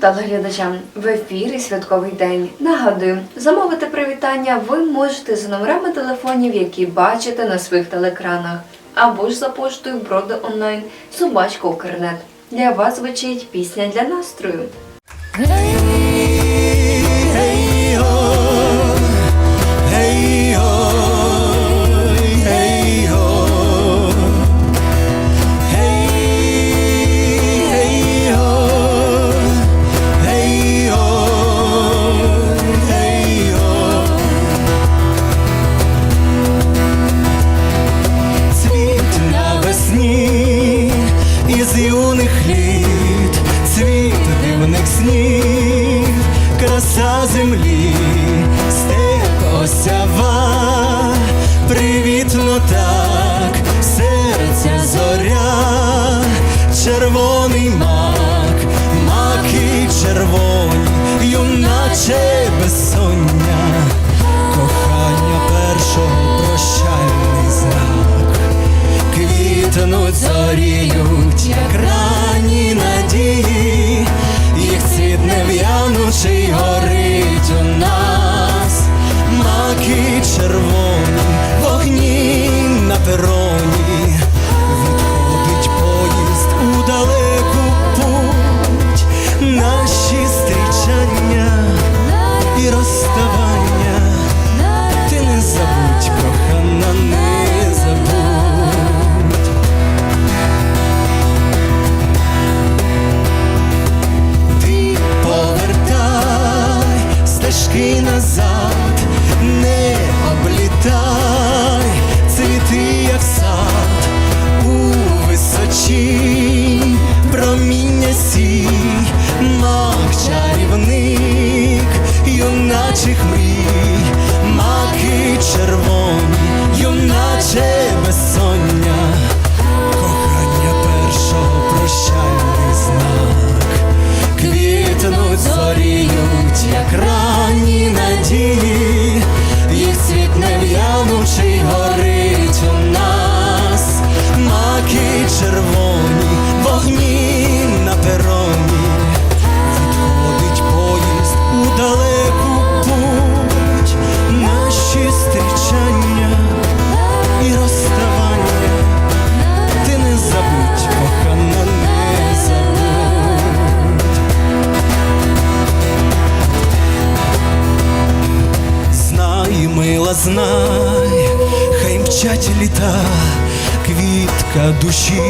телеглядачам в ефірі святковий день. Нагадую, замовити привітання ви можете за номерами телефонів, які бачите на своїх телекранах, або ж за поштою броди онлайн собачка Укрнет. Для вас звучить пісня для настрою. сніг, краса землі, степ осява, привітно та. she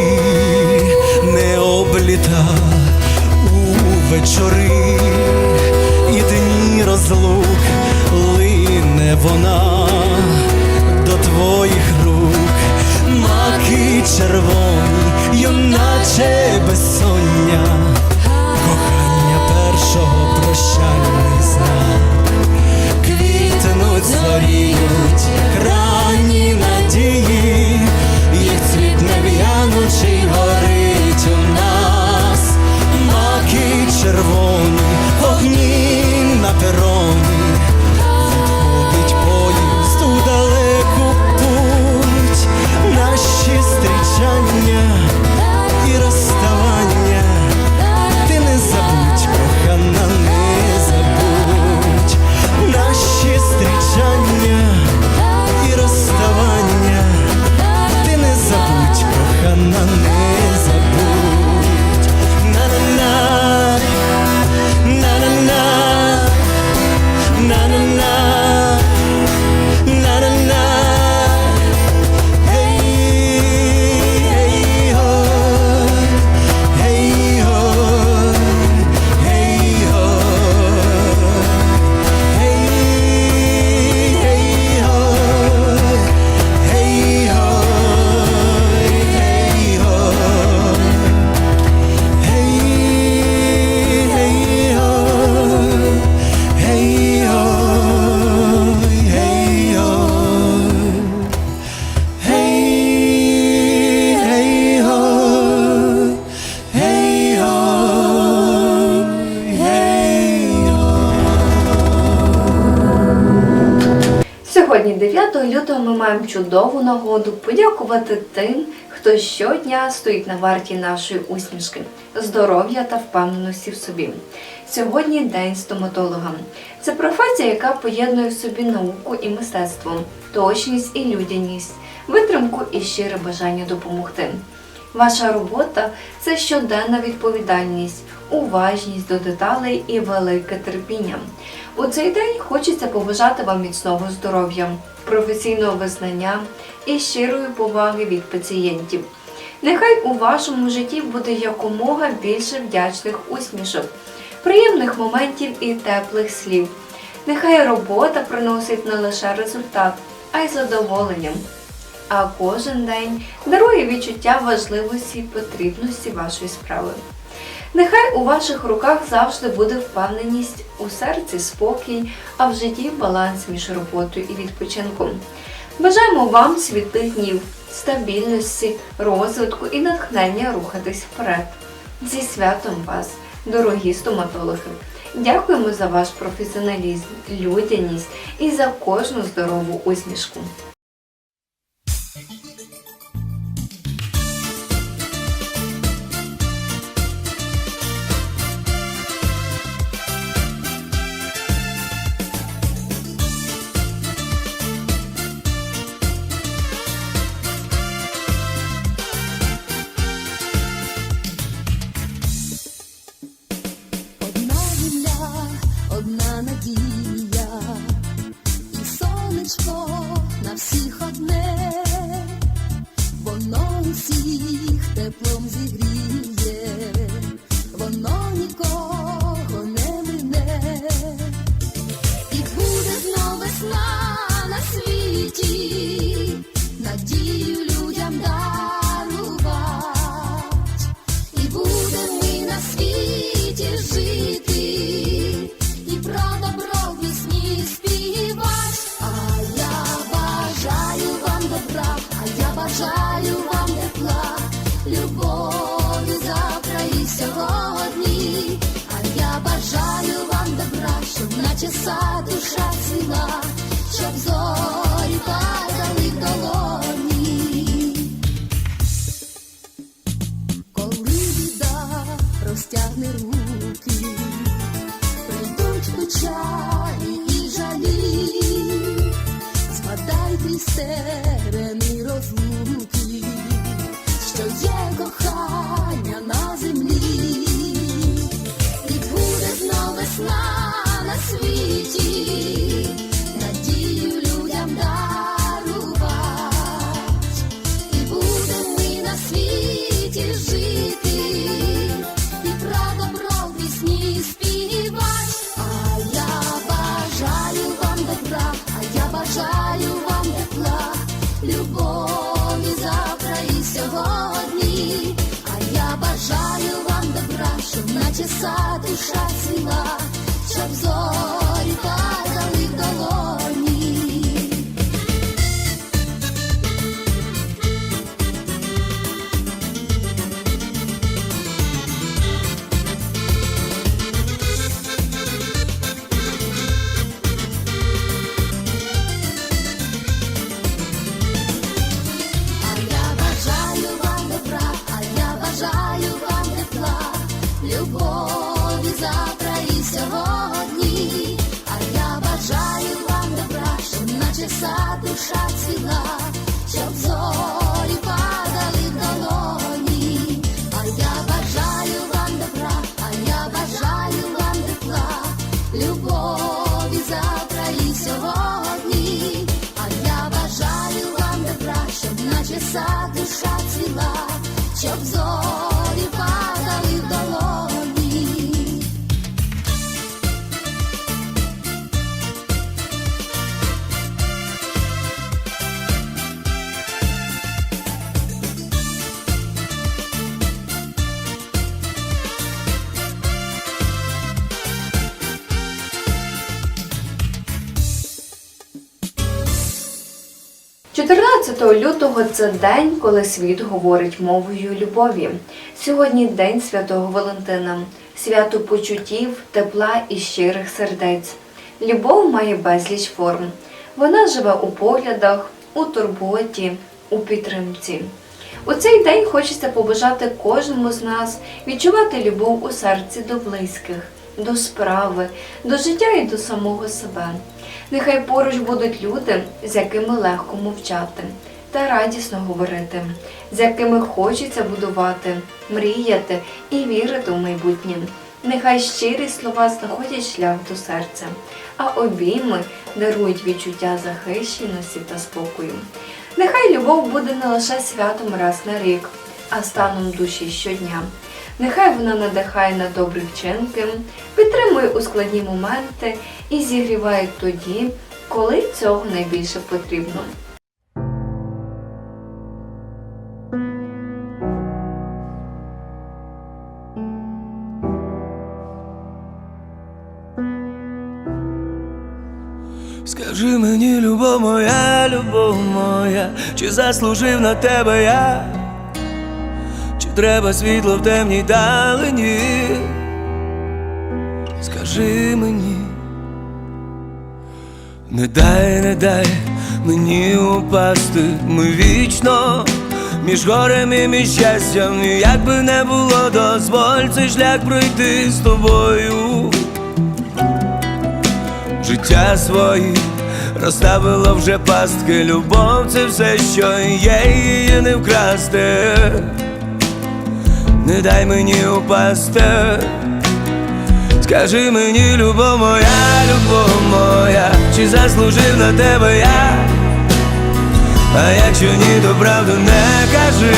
чудову нагоду подякувати тим, хто щодня стоїть на варті нашої усмішки, здоров'я та впевненості в собі. Сьогодні день стоматолога. Це професія, яка поєднує в собі науку і мистецтво, точність і людяність, витримку і щире бажання допомогти. Ваша робота це щоденна відповідальність, уважність до деталей і велике терпіння. У цей день хочеться побажати вам міцного здоров'я, професійного визнання і щирої поваги від пацієнтів. Нехай у вашому житті буде якомога більше вдячних усмішок, приємних моментів і теплих слів. Нехай робота приносить не лише результат, а й задоволення. А кожен день дарує відчуття важливості і потрібності вашої справи. Нехай у ваших руках завжди буде впевненість, у серці спокій, а в житті баланс між роботою і відпочинком. Бажаємо вам світлих днів, стабільності, розвитку і натхнення рухатись вперед. Зі святом вас, дорогі стоматологи! Дякуємо за ваш професіоналізм, людяність і за кожну здорову усмішку. Усіх теплом зігріє, щоб душа цвіла, душа 14 лютого це день, коли світ говорить мовою любові. Сьогодні день святого Валентина, свято почуттів, тепла і щирих сердець. Любов має безліч форм. Вона живе у поглядах, у турботі, у підтримці. У цей день хочеться побажати кожному з нас відчувати любов у серці до близьких, до справи, до життя і до самого себе. Нехай поруч будуть люди, з якими легко мовчати та радісно говорити, з якими хочеться будувати, мріяти і вірити у майбутнє. Нехай щирі слова знаходять шлях до серця, а обійми дарують відчуття захищеності та спокою. Нехай любов буде не лише святом раз на рік, а станом душі щодня. Нехай вона надихає на добрі вчинки, підтримує у складні моменти і зігріває тоді, коли цього найбільше потрібно. Скажи мені, любов моя, любов моя, чи заслужив на тебе я, треба світло в темній далині? Скажи мені, не дай, не дай мені упасти, ми вічно між горем і між щастям, як би не було, дозволь цей шлях пройти з тобою життя свої розставило вже пастки, любов це все, що є, її не вкрасти. Не дай мені упасти. Скажи мені, любов моя, любов моя, чи заслужив на тебе я? А якщо ні, то правду не кажи.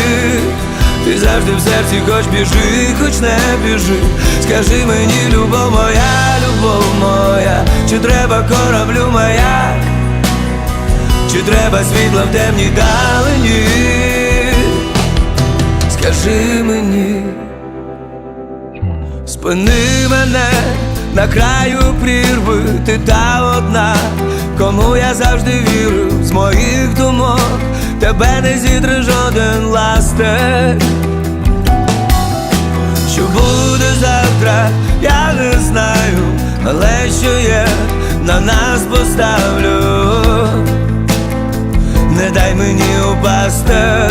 Ти завжди в серці хоч біжи, хоч не біжи. Скажи мені, любов моя, любов моя, чи треба кораблю маяк, чи треба світла в темній далині? Скажи мені, спини мене на краю прірви, ти та одна, кому я завжди вірив, з моїх думок тебе не зітре жоден ластер. Що буде завтра, я не знаю, але що є, на нас поставлю. Не дай мені упасти.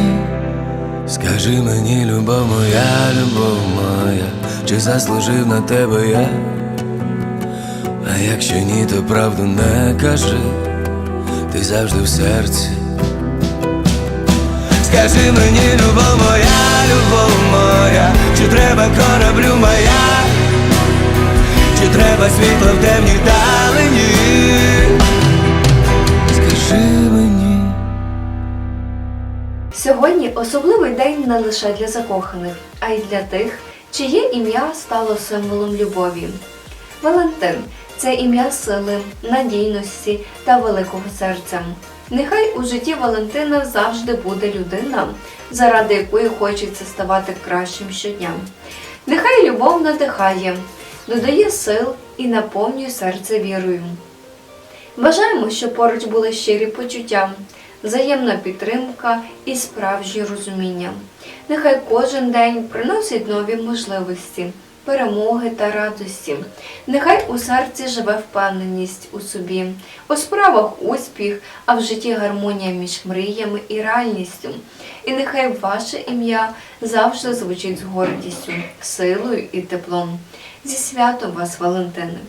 Скажи мені, любов моя, любов моя, чи заслужив на тебе я? А якщо ні, то правду не кажи, ти завжди в серці. Скажи мені, любов моя, любов особливий день не лише для закоханих, а й для тих, чиє ім'я стало символом любові. Валентин це ім'я сили, надійності та великого серця. Нехай у житті Валентина завжди буде людина, заради якої хочеться ставати кращим щодня. Нехай любов надихає, додає сил і наповнює серце вірою. Бажаємо, щоб поруч були щирі почуття, взаємна підтримка і справжнє розуміння. Нехай кожен день приносить нові можливості, перемоги та радості. Нехай у серці живе впевненість у собі, у справах успіх, а в житті гармонія між мріями і реальністю. І нехай ваше ім'я завжди звучить з гордістю, силою і теплом. Зі святом вас, Валентини!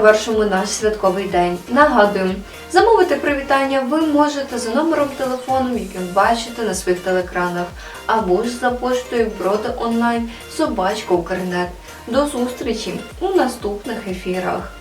Завершимо наш святковий день. Нагадую, замовити привітання ви можете за номером телефону, який бачите на своїх телекранах, або ж за поштою Броди онлайн собачка Укрнет. До зустрічі у наступних ефірах.